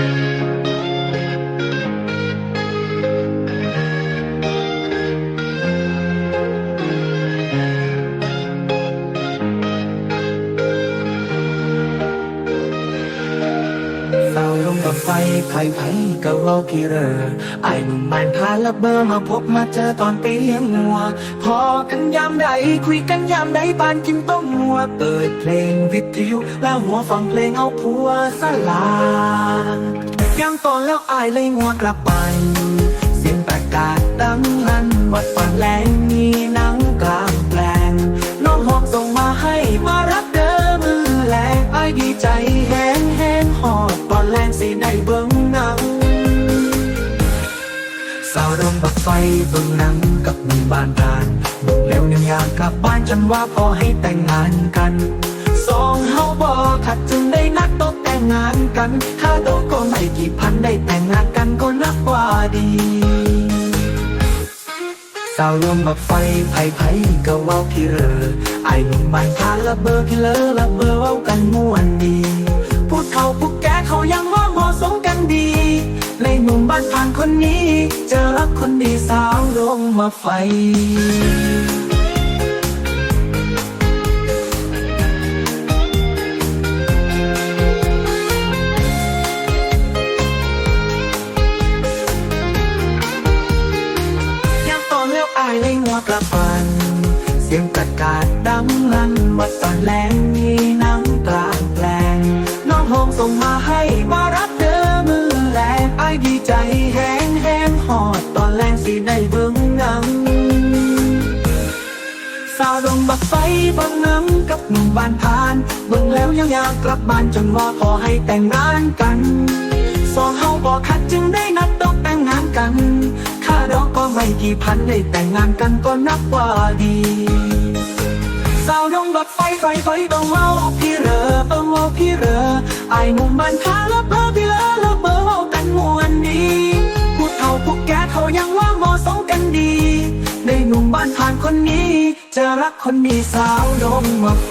เศ ฟไผ่ไผ่กับเว่าพี่เรอไอ้หนุ่มมันพาละเบอร์มาพบมาเจอตอนไปเลี้ยงงัว พอกันยามใดคุยกันยามใดปานกินต้มงัว เปิดเพลงวิทยุ แล้วหัวฟังเพลงเอาผัวสลายังตอนแล้วอายเลยงัวกลับไปเสียงประกาศดังลั่นวัดปันแรงมีหนังกลางแปลงน้องหอมส่งมาให้มารับเด้อมือแลงไอ้ดีใจแห เบิ่งหนังสาวดมบักไฟเบิ่งหนังกับหนุ่มบ้านกลางเบิ่งแล้วยังอยากกลับบ้านจนว่าพอให้แต่งงานกันสองเฮาบ่ขัดจึงได้นัดโตแต่งงานกันถ้าโตก็ไม่กี่พันได้แต่งงานกันก็นับว่าดีสาวรวมบักไฟไผ่ไผ่ก็ว้าพี่เรอไอ้หนุ่มบ้านพาละเบอร์พี่เลอละเบอเว้ากันม่วนดี คนนี้เจอรักคนดีสาวลงมาไฟยามตอนเลี้ยวอายเลยงัวกระปัน เสียงประกาศดังลั่นวัดตอนแรงมีนังกลางแปลง น้องหงส่งมาให้มารับายดีใจแห้งแห้งหอดตอนแรงสิได้เบิ่งนังสาวดงบักไฟบิ่งนังกับหนุ่มบ้านพาน เบิ่งแล้วยังอยากกลับบ้านจนว่าขอให้แต่งงานกัน สองเฮาบอกคัดจึงได้นัดดอกแต่งงานกัน ค่าดอกก็ไม่กี่พันได้แต่งงานกันก็นับว่าดีสาวดงรถไฟไฟไฟต้องเล่าพี่เรอต้องเล่าพี่เรอไอ้หนุ่มบ้านพาละเบอพี่านผ่านคนนี้ จะรักคนมีสาวดงมาไฟ